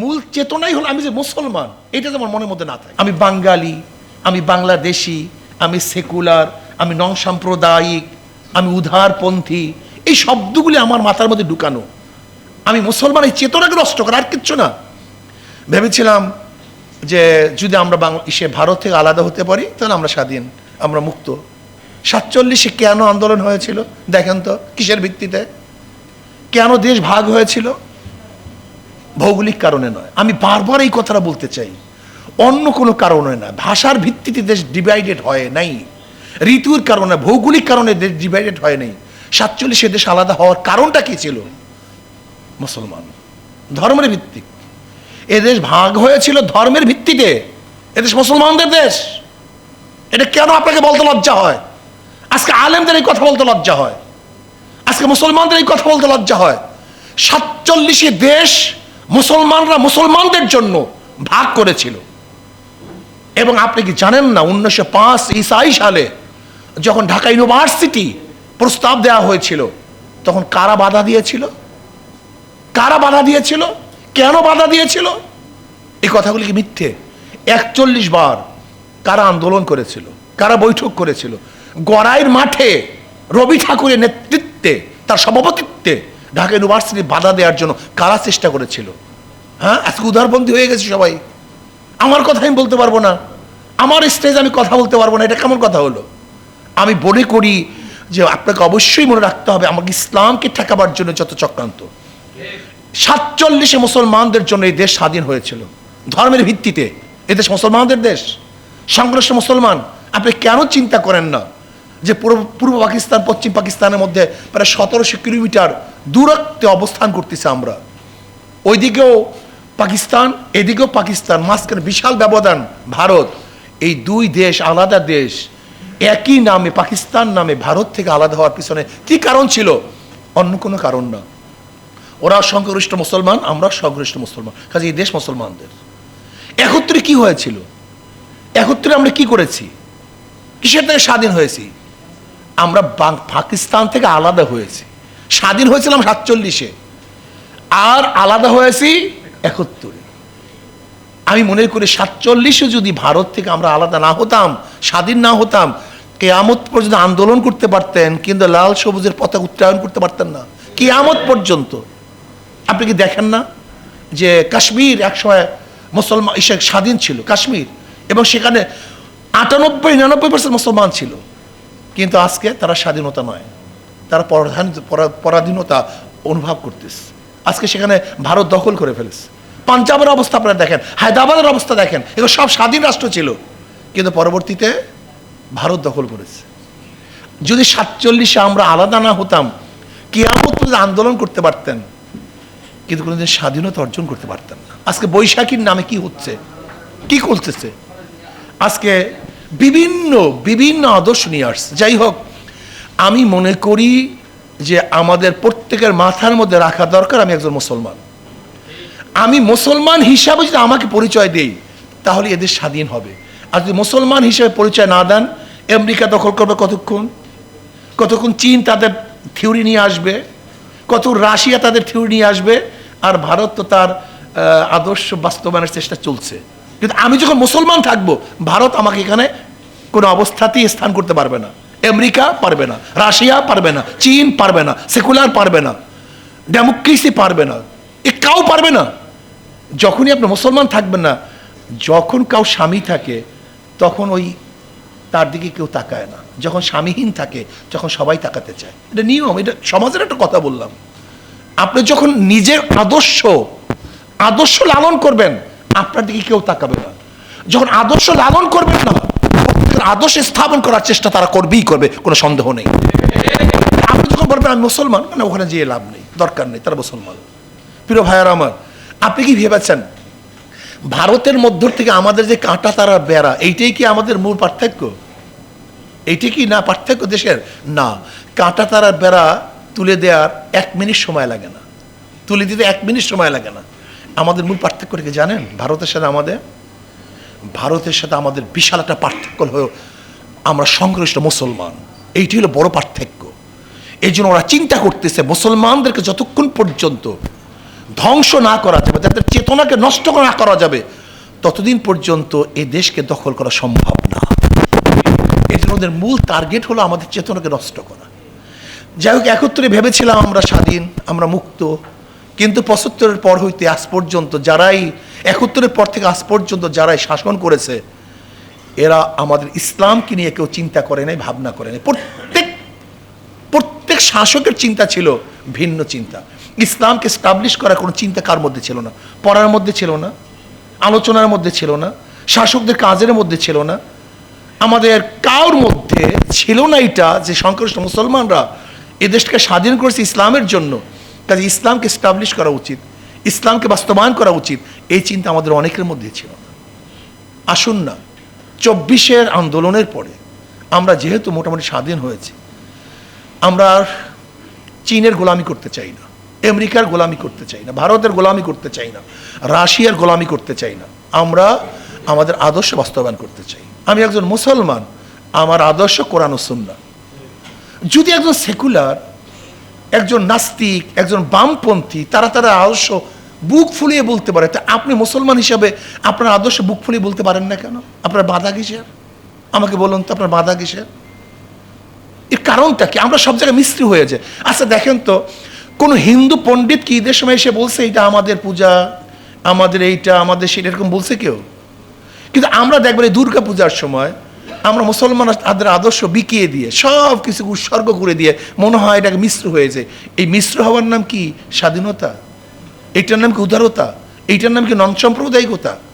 মূল চেতনাই হলো আমি যে মুসলমান, এটা তোমার মনের মধ্যে না থাকে। আমি বাঙালি, আমি বাংলাদেশি, আমি সেকুলার, আমি নং সাম্প্রদায়িক, আমি উদারপন্থী, এই শব্দগুলি আমার মাথার মধ্যে ঢুকানো। আমি মুসলমান, এই চেতনাকে নষ্ট করা আর কিচ্ছু না। ভেবেছিলাম যে যদি আমরা বাংলা ইসে ভারত থেকে আলাদা হতে পারি, তাহলে আমরা স্বাধীন, আমরা মুক্ত। সাতচল্লিশে কেন আন্দোলন হয়েছিল? দেখেন তো, কিসের ভিত্তিতে? কেন দেশ ভাগ হয়েছিল? ভৌগোলিক কারণে নয়। আমি বারবার এই কথাটা বলতে চাই। অন্য কোনো কারণে নয় ভাষার ভিত্তিতে দেশ ডিভাইডেড হয় নাই। ঋতুর কারণে, ভৌগোলিক কারণে দেশ ডিভাইডেড হয় নাই। সাতচল্লিশে দেশ আলাদা হওয়ার কারণটা কি ছিল? মুসলমান। ধর্মের ভিত্তিক। এদেশ ভাগ হয়েছিল ধর্মের ভিত্তিতে। এদেশ মুসলমানদের দেশ। এটা কেন আপনাকে বলতে লজ্জা হয়? আজকে আলেমদের এই কথা বলতে লজ্জা হয়। আজকে মুসলমানদের এই কথা বলতে লজ্জা হয়। সাতচল্লিশে দেশ মুসলমানরা মুসলমানদের জন্য ভাগ করেছিল। এবং আপনি কি জানেন না, উনিশশো পাঁচ ইসাই সালে যখন ঢাকা ইউনিভার্সিটি প্রস্তাব দেওয়া হয়েছিল, তখন কারা বাধা দিয়েছিল? কারা বাধা দিয়েছিল? কেন বাধা দিয়েছিল? এই কথাগুলি কি মিথ্যে? একচল্লিশ বার কারা আন্দোলন করেছিল, কারা বৈঠক করেছিল? গড়াইয়ের মাঠে রবি ঠাকুরের নেতৃত্বে, তার সভাপতিত্বে ঢাকা ইউনিভার্সিটি বাধা দেওয়ার জন্য কারা চেষ্টা করেছিল? হ্যাঁ? আজকে উদারবন্দী হয়ে গেছে সবাই। আমার কথা আমি বলতে পারব না। আমার স্টেজ আমি কথা বলতে পারব না। এটা কেমন কথা হলো? আমি মনে করি যে আপনাকে অবশ্যই মনে রাখতে হবে, আমাকে ইসলামকে ঠেকাবার জন্য যত চক্রান্ত। সাতচল্লিশে মুসলমানদের জন্য এই দেশ স্বাধীন হয়েছিল। ধর্মের ভিত্তিতে। এদেশ মুসলমানদের দেশ। সংঘর্ষ মুসলমান। আপনি কেন চিন্তা করেন না? যে পূর্ব পূর্ব পাকিস্তান, পশ্চিম পাকিস্তানের মধ্যে প্রায় সতেরোশো কিলোমিটার দূরত্বে অবস্থান করতেছে আমরা। ওইদিকেও পাকিস্তান, এদিকেও পাকিস্তান, মাঝখানে বিশাল ব্যবধান ভারত। এই দুই দেশ আলাদা দেশ। একই নামে, পাকিস্তান নামে ভারত থেকে আলাদা হওয়ার পিছনে কি কারণ ছিল? অন্য কোনো কারণ না। ওরা সংখ্যাগরিষ্ঠ মুসলমান, আমরা সংখ্যাগরিষ্ঠ মুসলমান। কাজে এই দেশ মুসলমানদের। একত্রে কি হয়েছিল? একত্রে আমরা কি করেছি? কিসের থেকে স্বাধীন হয়েছি? আমরা পাকিস্তান থেকে আলাদা হয়েছি। স্বাধীন হয়েছিলাম সাতচল্লিশে। আর আলাদা হয়েছি একাত্তরে। আমি মনে করি সাতচল্লিশে যদি ভারত থেকে আমরা আলাদা না হতাম, স্বাধীন না হতাম, কেয়ামত পর্যন্ত আন্দোলন করতে পারতেন, কিন্তু লাল সবুজের পতাকা উত্তরায়ণ করতে পারতেন না। কেয়ামত পর্যন্ত। আপনি কি দেখেন না যে কাশ্মীর একসময় মুসলমান স্বাধীন ছিল, কাশ্মীর। এবং সেখানে আটানব্বই, নিরানব্বই পার্সেন্ট মুসলমান ছিল। কিন্তু আজকে তারা স্বাধীনতা নয়। তারা পরাধীন পরাধীনতা অনুভব করতেছে। আজকে সেখানে ভারত দখল করে ফেলেছে। পাঞ্জাবের অবস্থা আপনারা দেখেন, হায়দ্রাবাদের অবস্থা দেখেন, এগুলো সব স্বাধীন রাষ্ট্র ছিল। কিন্তু পরবর্তীতে ভারত দখল করেছে। যদি সাতচল্লিশে আমরা আলাদা না হতাম, কিয়ামত আন্দোলন করতে পারতেন, কিন্তু কোনোদিন স্বাধীনতা অর্জন করতে পারতেন না। আজকে বৈশাখীর নামে কি হচ্ছে? কি করতেছে? আজকে বিভিন্ন বিভিন্ন আদর্শ নিয়ে আসছে। যাই হোক, আমি মনে করি যে আমাদের প্রত্যেকের মাথার মধ্যে রাখা দরকার আমি একজন মুসলমান। আমি মুসলমান হিসাবে যদি আমাকে পরিচয় দেই, তাহলে এদের স্বাধীন হবে। আর যদি মুসলমান হিসেবে পরিচয় না দেন, আমেরিকা দখল করবে কতক্ষণ? কতক্ষণ চীন তাদের থিওরি নিয়ে আসবে? কত রাশিয়া তাদের থিওরি নিয়ে আসবে? আর ভারত তো তার আদর্শ বাস্তবায়নের চেষ্টা চলছে। কিন্তু আমি যখন মুসলমান থাকব, ভারত আমাকে এখানে কোনো অবস্থাতেই স্থান করতে পারবে না। আমেরিকা পারবে না, রাশিয়া পারবে না, চীন পারবে না, সেকুলার পারবে না, ডেমোক্রেসি পারবে না, এ কাউ পারবে না। যখনই আপনি মুসলমান থাকবেন না, যখন কাউ স্বামী থাকে, তখন ওই তার দিকে কেউ তাকায় না। যখন স্বামীহীন থাকে যখন সবাই তাকাতে চায়। এটা নিয়ম, এটা সমাজের একটা কথা বললাম। আপনি যখন নিজের আদর্শ আদর্শ লালন করবেন আপনার দিকে কেউ তাকাবে না। যখন আদর্শ লালন করবেন না আদর্শ স্থাপন করার চেষ্টা তারা করবেই করবে, কোনো সন্দেহ নেই। আপনি যখন বলবেন, আমি মুসলমান মানে ওখানে যেয়ে লাভ নেই, দরকার নেই, তারা মুসলমান। প্রিয় ভাইয়ার আমার, আপনি কি ভেবেছেন, ভারতের মধ্য থেকে আমাদের যে কাঁটা তারা বেড়া, এইটাই কি আমাদের মূল পার্থক্য? এইটা কি না পার্থক্য দেশের? না, কাঁটা তারার বেড়া তুলে দেওয়ার এক মিনিট সময় লাগে না। তুলে দিতে এক মিনিট সময় লাগে না। আমাদের মূল পার্থক্য কি জানেন? ভারতের সাথে আমাদের, ভারতের সাথে আমাদের বিশাল একটা পার্থক্য হলো আমরা সংশ্লিষ্ট মুসলমান। এইটি হলো বড় পার্থক্য। এই জন্য ওরা চিন্তা করতেছে মুসলমানদেরকে যতক্ষণ পর্যন্ত ধ্বংস না করা যাবে যাদের চেতনাকে নষ্ট না করা যাবে, ততদিন পর্যন্ত এই দেশকে দখল করা সম্ভব না। এই জন্য ওদের মূল টার্গেট হলো আমাদের চেতনাকে নষ্ট করা। যাই হোক, একত্রে ভেবেছিলাম আমরা স্বাধীন, আমরা মুক্ত। কিন্তু পঁচাত্তরের পর হইতে আজ পর্যন্ত যারাই, একত্তরের পর থেকে আজ পর্যন্ত যারাই শাসন করেছে, এরা আমাদের ইসলামকে নিয়ে কেউ চিন্তা করে নাই, ভাবনা করে নাই। প্রত্যেক প্রত্যেক শাসকের চিন্তা ছিল ভিন্ন চিন্তা। ইসলামকে স্টাবলিশ করার কোনো চিন্তা কার মধ্যে ছিল না? পড়ার মধ্যে ছিল না, আলোচনার মধ্যে ছিল না, শাসকদের কাজের মধ্যে ছিল না। আমাদের কার মধ্যে ছিল না এটা যে সংখ্যাগরিষ্ঠ মুসলমানরা এদেশকে স্বাধীন করেছে ইসলামের জন্য। কাজে ইসলামকে স্টাবলিশ করা উচিত, ইসলামকে বাস্তবায়ন করা উচিত, এই চিন্তা আমাদের অনেকের মধ্যে ছিল না। আসুন না, চব্বিশের আন্দোলনের পরে আমরা যেহেতু মোটামুটি স্বাধীন হয়েছি, আমরা চীনের গোলামি করতে চাই না, আমেরিকার গোলামি করতে চাই না, ভারতের গোলামি করতে চাই না, রাশিয়ার গোলামি করতে চাই না, আমরা আমাদের আদর্শ বাস্তবায়ন করতে চাই। আমি একজন মুসলমান, আমার আদর্শ কোরআন ও সুন্নাহ। যদি একজন সেকুলার একজন নাস্তিক, একজন বামপন্থী, তারা তারা আদর্শ বুক ফুলিয়ে বলতে পারে। তা আপনি মুসলমান হিসাবে আপনার আদর্শ বুক ফুলিয়ে বলতে পারেন না কেন? আপনার বাধা কিসের? আমাকে বলুন তো আপনার বাধা কিসের? এর কারণটা কি? আমরা সব জায়গায় মিস্ত্রি হয়ে যায় আচ্ছা দেখেন তো, কোনো হিন্দু পণ্ডিত কি ঈদের সময় এসে বলছে এটা আমাদের পূজা, আমাদের এইটা, আমাদের সেটা এরকম বলছে কেউ? কিন্তু আমরা দেখবেন এই দুর্গা পূজার সময় আমরা মুসলমান তাদের আদর্শ বিকিয়ে দিয়ে সব কিছু উৎসর্গ করে দিয়ে মনে হয় এটাকে মিশ্র হয়েছে। এই মিশ্র হওয়ার নাম কি? স্বাধীনতা। এটার নাম কি উদারতা? এইটার নাম কি নন সাম্প্রদায়িকতা